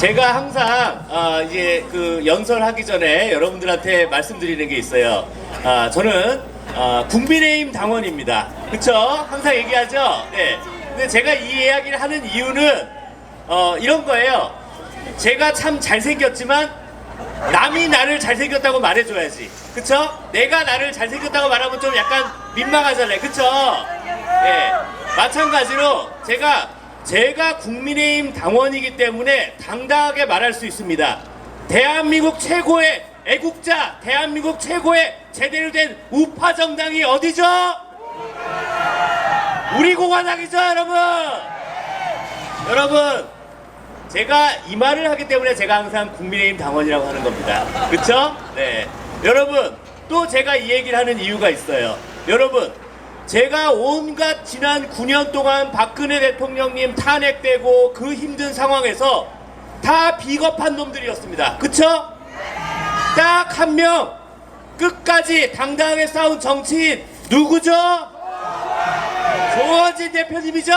제가 항상 아, 이제 그 연설하기 전에 여러분들한테 말씀드리는 게 있어요. 아, 저는 아, 국민의힘 당원입니다. 그쵸? 항상 얘기하죠. 네. 근데 제가 이 이야기를 하는 이유는 어, 이런 거예요. 제가 참 잘생겼지만 남이 나를 잘생겼다고 말해줘야지. 그쵸? 내가 나를 잘생겼다고 말하면 좀 약간 민망하잖아요. 그쵸? 예. 마찬가지로 제가 제가 국민의힘 당원이기 때문에 당당하게 말할 수 있습니다. 대한민국 최고의 애국자, 대한민국 최고의 제대로 된 우파 정당이 어디죠? 우리 공화당이죠, 여러분. 여러분, 제가 이 말을 하기 때문에 제가 항상 국민의힘 당원이라고 하는 겁니다. 그쵸? 네. 여러분, 또 제가 이 얘기를 하는 이유가 있어요. 여러분, 제가 온갖 지난 9년 동안 박근혜 대통령님 탄핵되고 그 힘든 상황에서 다 비겁한 놈들이었습니다. 그쵸? 딱 한 명, 끝까지 당당하게 싸운 정치인, 누구죠? 조원진 대표님이죠?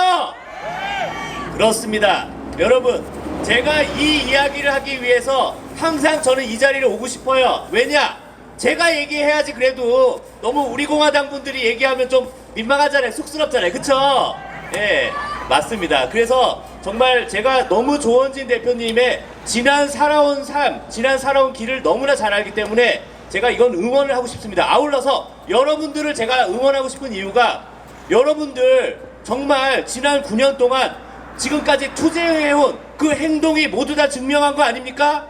그렇습니다. 여러분, 제가 이 이야기를 하기 위해서 항상 저는 이 자리를 오고 싶어요. 왜냐? 제가 얘기해야지 그래도 너무 우리 공화당 분들이 얘기하면 좀 민망하잖아요. 쑥스럽잖아요. 그쵸? 예, 맞습니다. 그래서 정말 제가 너무 조원진 대표님의 지난 살아온 삶, 지난 살아온 길을 너무나 잘 알기 때문에 제가 이건 응원을 하고 싶습니다. 아울러서 여러분들을 제가 응원하고 싶은 이유가 여러분들 정말 지난 9년 동안 지금까지 투쟁해온 그 행동이 모두 다 증명한 거 아닙니까?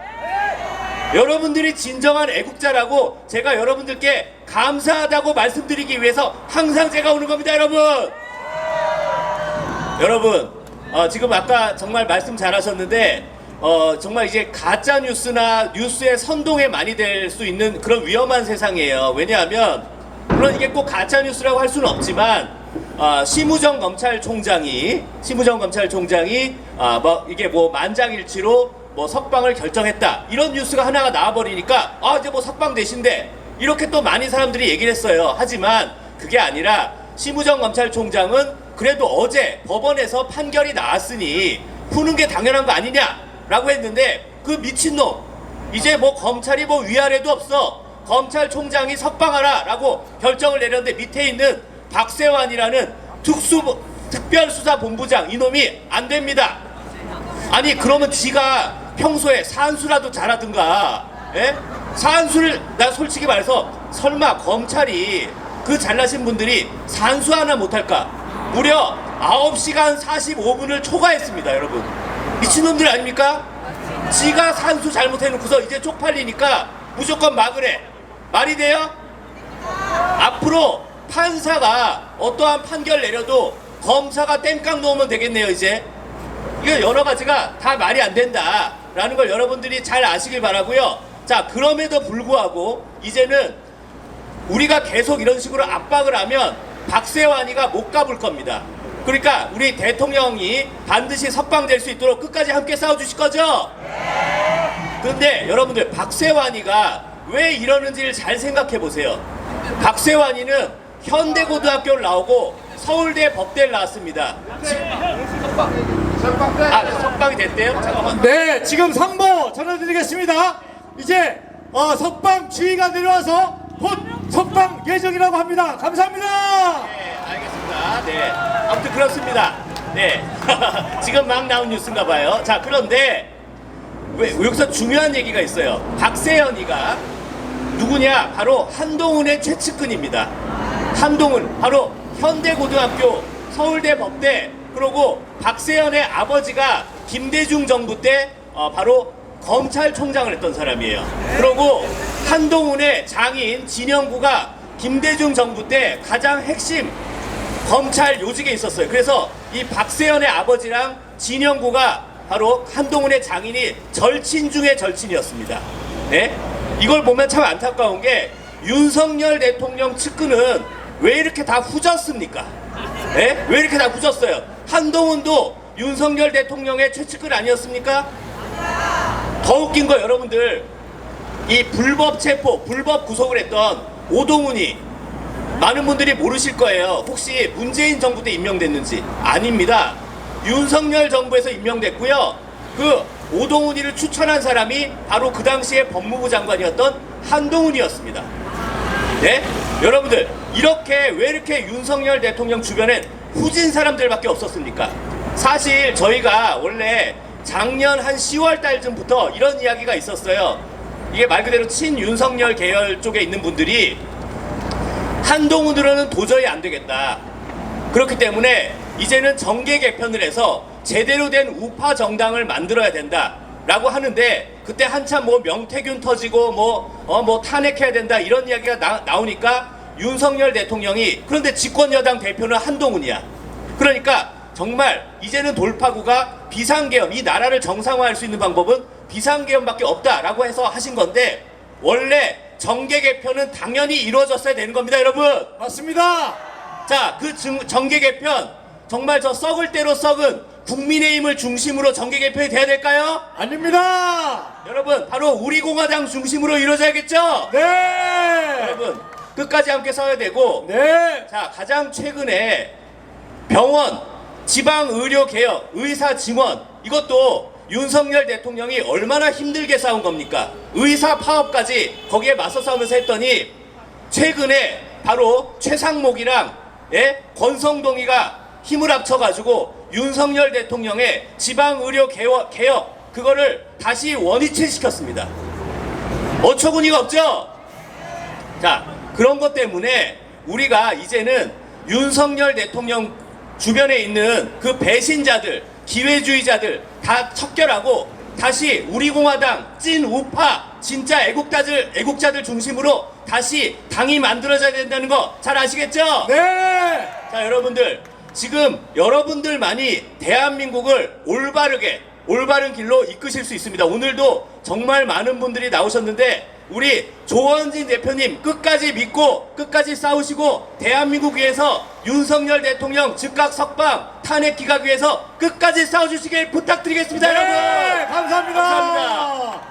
여러분들이 진정한 애국자라고 제가 여러분들께 감사하다고 말씀드리기 위해서 항상 제가 오는 겁니다, 여러분. 여러분, 어, 지금 아까 정말 말씀 잘하셨는데 어, 정말 이제 가짜 뉴스나 뉴스의 선동에 많이 될 수 있는 그런 위험한 세상이에요. 왜냐하면 물론 이게 꼭 가짜 뉴스라고 할 수는 없지만 아, 심우정 검찰총장이 심우정 검찰총장이 아, 뭐 이게 뭐 만장일치로 뭐 석방을 결정했다. 이런 뉴스가 하나가 나와버리니까 아 이제 뭐 석방 되신대 이렇게 또 많은 사람들이 얘기를 했어요. 하지만 그게 아니라 심우정 검찰총장은 그래도 어제 법원에서 판결이 나왔으니 푸는 게 당연한 거 아니냐라고 했는데 그 미친놈. 이제 뭐 검찰이 뭐 위아래도 없어. 검찰총장이 석방하라라고 결정을 내렸는데 밑에 있는 박세환이라는 특수 특별수사본부장 이놈이 안 됩니다. 아니 그러면 지가 평소에 산수라도 잘하든가 예? 산수를 나 솔직히 말해서 설마 검찰이 그 잘나신 분들이 산수 하나 못할까 무려 9시간 45분을 초과했습니다 여러분 미친놈들 아닙니까? 지가 산수 잘못해놓고서 이제 쪽팔리니까 무조건 막으래 말이 돼요? 앞으로 판사가 어떠한 판결 내려도 검사가 땡깡 놓으면 되겠네요 이제 이거 여러 가지가 다 말이 안 된다 라는 걸 여러분들이 잘 아시길 바라고요. 자 그럼에도 불구하고 이제는 우리가 계속 이런 식으로 압박을 하면 박세환이가 못 가볼 겁니다. 그러니까 우리 대통령이 반드시 석방될 수 있도록 끝까지 함께 싸워주실 거죠? 근데 여러분들 박세환이가 왜 이러는지를 잘 생각해 보세요. 박세환이는 현대고등학교를 나오고 서울대 법대를 나왔습니다. 아 석방이 됐대요? 잠깐만. 네, 지금 선보 전해드리겠습니다. 이제 어, 석방 주의가 내려와서 곧 석방 예정이라고 합니다. 감사합니다. 네, 알겠습니다. 네. 아무튼 그렇습니다. 네. 지금 막 나온 뉴스인가 봐요. 자, 그런데 왜 여기서 중요한 얘기가 있어요. 박세현이가 누구냐? 바로 한동훈의 최측근입니다. 한동훈 바로 현대고등학교, 서울대 법대 그리고 박세현의 아버지가 김대중 정부 때 어, 바로 검찰총장을 했던 사람이에요. 그리고 한동훈의 장인 진영구가 김대중 정부 때 가장 핵심 검찰 요직에 있었어요. 그래서 이 박세현의 아버지랑 진영구가 바로 한동훈의 장인이 절친 중의 절친이었습니다. 네? 이걸 보면 참 안타까운 게 윤석열 대통령 측근은 왜 이렇게 다 후졌습니까? 네? 왜 이렇게 다 후졌어요? 한동훈도 윤석열 대통령의 최측근 아니었습니까? 더 웃긴 거 여러분들 이 불법 체포, 불법 구속을 했던 오동훈이 많은 분들이 모르실 거예요. 혹시 문재인 정부 때 임명됐는지 아닙니다. 윤석열 정부에서 임명됐고요. 그 오동훈이를 추천한 사람이 바로 그 당시에 법무부 장관이었던 한동훈이었습니다. 네? 여러분들 이렇게 왜 이렇게 윤석열 대통령 주변엔 후진 사람들밖에 없었습니까? 사실 저희가 원래 작년 한 10월 달쯤부터 이런 이야기가 있었어요. 이게 말 그대로 친 윤석열 계열 쪽에 있는 분들이 한동훈으로는 도저히 안 되겠다. 그렇기 때문에 이제는 정계 개편을 해서 제대로 된 우파 정당을 만들어야 된다. 라고 하는데 그때 한참 뭐 명태균 터지고 뭐, 어, 뭐 탄핵해야 된다 이런 이야기가 나, 나오니까 윤석열 대통령이 그런데 집권여당 대표는 한동훈이야. 그러니까 정말 이제는 돌파구가 비상계엄, 이 나라를 정상화할 수 있는 방법은 비상계엄밖에 없다라고 해서 하신 건데 원래 정계 개편은 당연히 이루어졌어야 되는 겁니다, 여러분. 맞습니다. 자, 그 증- 정계 개편 정말 저 썩을 대로 썩은 국민의힘을 중심으로 정계 개편이 돼야 될까요? 아닙니다. 여러분, 바로 우리 공화당 중심으로 이루어져야겠죠? 네. 여러분, 끝까지 함께 써야 되고 네. 자, 가장 최근에 병원, 지방 의료 개혁, 의사 증원 이것도 윤석열 대통령이 얼마나 힘들게 싸운 겁니까? 의사 파업까지 거기에 맞서 싸우면서 했더니 최근에 바로 최상목이랑 예? 권성동이가 힘을 합쳐가지고 윤석열 대통령의 지방 의료 개혁, 개혁 그거를 다시 원위치 시켰습니다. 어처구니가 없죠? 자, 그런 것 때문에 우리가 이제는 윤석열 대통령 주변에 있는 그 배신자들, 기회주의자들 다 척결하고 다시 우리 공화당 찐 우파 진짜 애국자들 애국자들 중심으로 다시 당이 만들어져야 된다는 거 잘 아시겠죠? 네. 자, 여러분들 지금 여러분들만이 대한민국을 올바르게 올바른 길로 이끄실 수 있습니다. 오늘도 정말 많은 분들이 나오셨는데 우리 조원진 대표님 끝까지 믿고 끝까지 싸우시고 대한민국 위해서 윤석열 대통령 즉각 석방 탄핵 기각 위해서 끝까지 싸워주시길 부탁드리겠습니다, 여러분. 네. 감사합니다. 감사합니다.